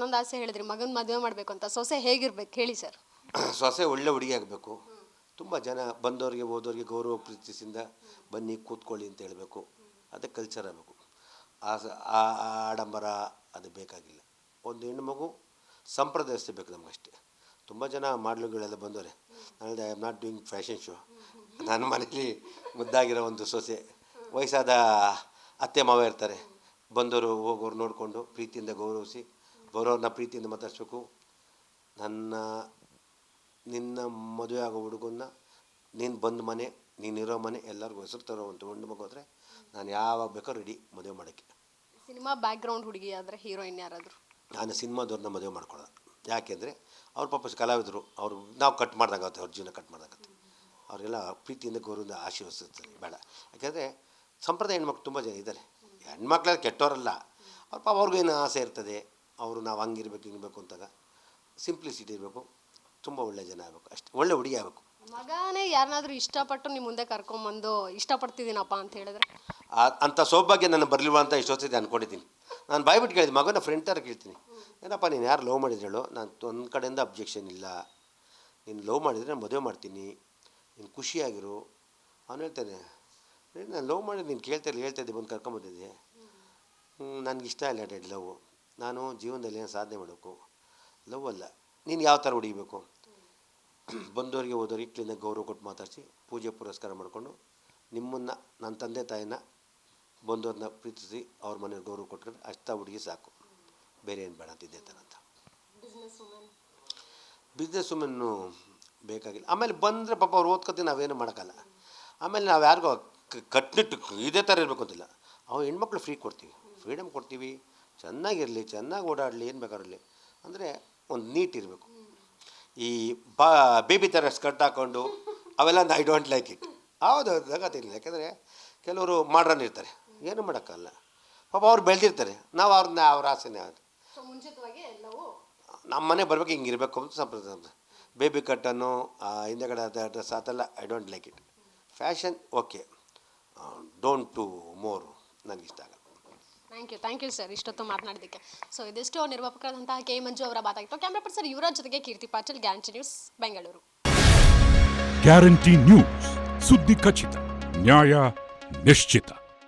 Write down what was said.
ಇನ್ನೊಂದು ಆಸೆ ಹೇಳಿದ್ರಿ, ಮಗನ ಮದುವೆ ಮಾಡಬೇಕು ಅಂತ. ಸೊಸೆ ಹೇಗಿರ್ಬೇಕು ಹೇಳಿ ಸರ್ ಸೊಸೆ ಒಳ್ಳೆ ಹುಡುಗಿ ಆಗಬೇಕು. ತುಂಬ ಜನ ಬಂದವರಿಗೆ, ಹೋದವ್ರಿಗೆ ಗೌರವ ಪ್ರೀತಿಸಿಂದ ಬನ್ನಿ ಕೂತ್ಕೊಳ್ಳಿ ಅಂತ ಹೇಳಬೇಕು. ಅದೇ ಕಲ್ಚರ್ ಆಗಬೇಕು. ಆ ಆ ಆಡಂಬರ ಅದು ಬೇಕಾಗಿಲ್ಲ. ಒಂದು ಹೆಣ್ಣು ಮಗು ಸಂಪ್ರದಾಯಸ್ಥೆ ಬೇಕು ನಮಗಷ್ಟೇ. ತುಂಬ ಜನ ಮಾಡಲುಗಳೆಲ್ಲ ಬಂದವರೆ. ನಾನು I am not doing fashion show ನನ್ನ ಮನೇಲಿ ಮುದ್ದಾಗಿರೋ ಒಂದು ಸೊಸೆ. ವಯಸ್ಸಾದ ಅತ್ತೆ ಮಾವ ಇರ್ತಾರೆ. ಬಂದವರು ಹೋಗೋರು ನೋಡಿಕೊಂಡು ಪ್ರೀತಿಯಿಂದ ಗೌರವಿಸಿ ಬರೋರನ್ನ ಪ್ರೀತಿಯಿಂದ ಮಾತಾಡಿಸ್ಬೇಕು. ನನ್ನ ನಿನ್ನ ಮದುವೆ ಆಗೋ ಹುಡುಗನ್ನ ನೀನು ಬಂದ ಮನೆ ನೀನಿರೋ ಮನೆ ಎಲ್ಲರಿಗೂ ಹೆಸರು ತರೋ ಅಂತ ಹೆಣ್ಣು ಮಗು ಹೋದರೆ ನಾನು ಯಾವಾಗ ಬೇಕೋ ರೆಡಿ ಮದುವೆ ಮಾಡೋಕ್ಕೆ. ಸಿನಿಮಾ ಬ್ಯಾಕ್ಗ್ರೌಂಡ್ ಹುಡುಗಿ ಆದರೆ ಹೀರೋಯಿನ್ ಯಾರಾದರೂ? ನಾನು ಸಿನಿಮಾದವ್ರನ್ನ ಮದುವೆ ಮಾಡ್ಕೊಳ್ಳೋದು. ಯಾಕೆಂದರೆ ಅವ್ರ ಪಾಪ ಕಲಾವಿದರು ಅವರು ನಾವು ಕಟ್ ಮಾಡ್ದಾಗತ್ತೆ ಅವ್ರ ಜೀವನ ಕಟ್ ಮಾಡ್ದಾಗತ್ತೆ ಅವರೆಲ್ಲ ಪ್ರೀತಿಯಿಂದ ಗೌರವದಿಂದ ಆಶೀರ್ವದಿಸ್ತಾರೆ ಬೇಡ. ಯಾಕೆಂದರೆ ಸಂಪ್ರದಾಯ ಹೆಣ್ಮಕ್ಳು ತುಂಬ ಜನ ಇದ್ದಾರೆ. ಹೆಣ್ಮಕ್ಳೆಲ್ಲ ಕೆಟ್ಟವರಲ್ಲ ಅವ್ರ ಪಾಪ ಅವ್ರಿಗೇನು ಆಸೆ ಇರ್ತದೆ. ಅವರು ನಾವು ಹಂಗಿರ್ಬೇಕು ಹಿಂಗಿರ್ಬೇಕು ಅಂತಾಗ ಸಿಂಪ್ಲಿಸಿಟಿ ಇರಬೇಕು. ತುಂಬ ಒಳ್ಳೆ ಜನ ಆಗಬೇಕು ಅಷ್ಟೇ. ಒಳ್ಳೆ ಹುಡುಗಿ ಆಗಬೇಕು. ಮಗನೇ ಯಾರನ್ನಾದ್ರೂ ಇಷ್ಟಪಟ್ಟು ನಿಮ್ಮ ಮುಂದೆ ಕರ್ಕೊಂಬಂದು ಇಷ್ಟಪಡ್ತಿದ್ದೀನಪ್ಪ ಅಂತ ಹೇಳಿದ್ರೆ? ಅಂಥ ಸೌಭಾಗ್ಯ ನನ್ನ ಬರಲಿಲ್ಲ ಅಂತ ಇಷ್ಟೊತ್ತಿದೆ ಅಂದ್ಕೊಂಡಿದ್ದೀನಿ ನಾನು ಬಾಯ್ಬಿಟ್ಟು ಕೇಳಿದೆ ಮಗನ ಫ್ರೆಂಡ್ ಥರ ಕೇಳ್ತೀನಿ. ಏನಪ್ಪ ನೀನು ಯಾರು ಲವ್ ಮಾಡಿದ್ರು ಹೇಳು? ನಾನು ಒಂದು ಕಡೆಯಿಂದ ಅಬ್ಜೆಕ್ಷನ್ ಇಲ್ಲ. ನೀನು ಲವ್ ಮಾಡಿದರೆ ನಾನು ಮದುವೆ ಮಾಡ್ತೀನಿ. ನೀನು ಖುಷಿಯಾಗಿರು. ಅವನು ಹೇಳ್ತಾನೆ ನಾನು ಲವ್ ಮಾಡಿ ನೀನು ಕೇಳ್ತಾ ಇಲ್ಲ ಹೇಳ್ತಾ ಇದ್ದೆ ಬಂದು ಕರ್ಕೊಂಬಂದಿದ್ದೆ. ನನಗಿಷ್ಟ ಇಲ್ಲ ಡ್ಯಾಡಿ ಲವ್. ನಾನು ಜೀವನದಲ್ಲಿ ಏನು ಸಾಧನೆ ಮಾಡಬೇಕು? ಲವ್ ಅಲ್ಲ. ನೀನು ಯಾವ ಥರ ಹೊಡಿಬೇಕು ಬಂದವರಿಗೆ ಹೋದವ್ರಿಗೆ ಕ್ಲೀನಾಗಿ ಗೌರವ ಕೊಟ್ಟು ಮಾತಾಡಿಸಿ ಪೂಜೆ ಪುರಸ್ಕಾರ ಮಾಡಿಕೊಂಡು ನಿಮ್ಮನ್ನು ನನ್ನ ತಂದೆ ತಾಯಿನ ಬಂದವ್ರನ್ನ ಪ್ರೀತಿಸಿ ಅವ್ರ ಮನೆಯವ್ರಿಗೆ ಗೌರವ ಕೊಟ್ಕೊಂಡು ಅಷ್ಟ ಹುಡುಗಿ ಸಾಕು. ಬೇರೆ ಏನು ಬೇಡ ಅಂತಿದ್ದೆ ಥರ ಅಂತ. ಬಿಸ್ನೆಸ್ ವುಮೆನ್ನು ಬೇಕಾಗಿಲ್ಲ. ಆಮೇಲೆ ಬಂದರೆ ಪಾಪ ಅವ್ರು ಓದ್ಕೊತೀವಿ ನಾವೇನು ಮಾಡೋಕ್ಕಲ್ಲ. ಆಮೇಲೆ ನಾವು ಯಾರಿಗೂ ಕ- ಕಟ್ನಿಟ್ಟು ಇದೇ ಥರ ಇರಬೇಕು ಅಂತಿಲ್ಲ. ಅವು ಹೆಣ್ಮಕ್ಳು ಫ್ರೀ ಕೊಡ್ತೀವಿ. ಫ್ರೀಡಮ್ ಕೊಡ್ತೀವಿ. ಚೆನ್ನಾಗಿರಲಿ ಚೆನ್ನಾಗಿ ಓಡಾಡಲಿ ಏನು ಬೇಕಾದ್ರಲ್ಲಿ ಅಂದರೆ ಒಂದು ನೀಟ್ ಇರಬೇಕು. ಈ ಬಾ ಬೇಬಿ ಥರ ಸ್ಕರ್ಟ್ ಹಾಕ್ಕೊಂಡು ಅವೆಲ್ಲ ಐ ಡೋಂಟ್ ಲೈಕ್ ಇಟ್ ಹೌದು ಜಗತ್ತಿಲ್ಲ ಯಾಕೆಂದರೆ ಕೆಲವರು ಮಾಡ್ರನ್ ಇರ್ತಾರೆ. ಏನು ಮಾಡೋಕ್ಕಲ್ಲ. ಪಾಪ ಅವ್ರು ಬೆಳೆದಿರ್ತಾರೆ. ನಾವು ಅವ್ರನ್ನ ಅವ್ರ ಆಸೆನೇ ಅದು. ನಮ್ಮ ಮನೆ ಬರ್ಬೇಕು ಹಿಂಗೆ ಇರಬೇಕು ಅಂತ ಸಂಪ್ರದಾಯ ಬೇಬಿ ಕಟ್ಟನ್ನು ಹಿಂದೆಗಡೆ ಡ್ರೆಸ್ ಆತಲ್ಲ I don't like it fashion okay don't to more ನನಗಿಷ್ಟ ಆಗಲ್ಲ. Thank you thank you sir ಇಷ್ಟೊತ್ತು ಮಾತನಾಡಿದ್ದಕ್ಕೆ. ಸೊ ಇದಿಷ್ಟು ನಿರ್ಮಾಪಕರಾದಂತಹ ಕೆ. ಮಂಜು ಅವರ ಮಾತಾಗಿತ್ತು. ಕ್ಯಾಮ್ರಾ ಪರ್ಸನ್ ಯುವರಾಜ್ ಜೊತೆಗೆ Keerthi Patil guarantee news Bengaluru guarantee news ಸುದ್ದಿ ಖಚಿತ, ನ್ಯಾಯ ನಿಶ್ಚಿತ.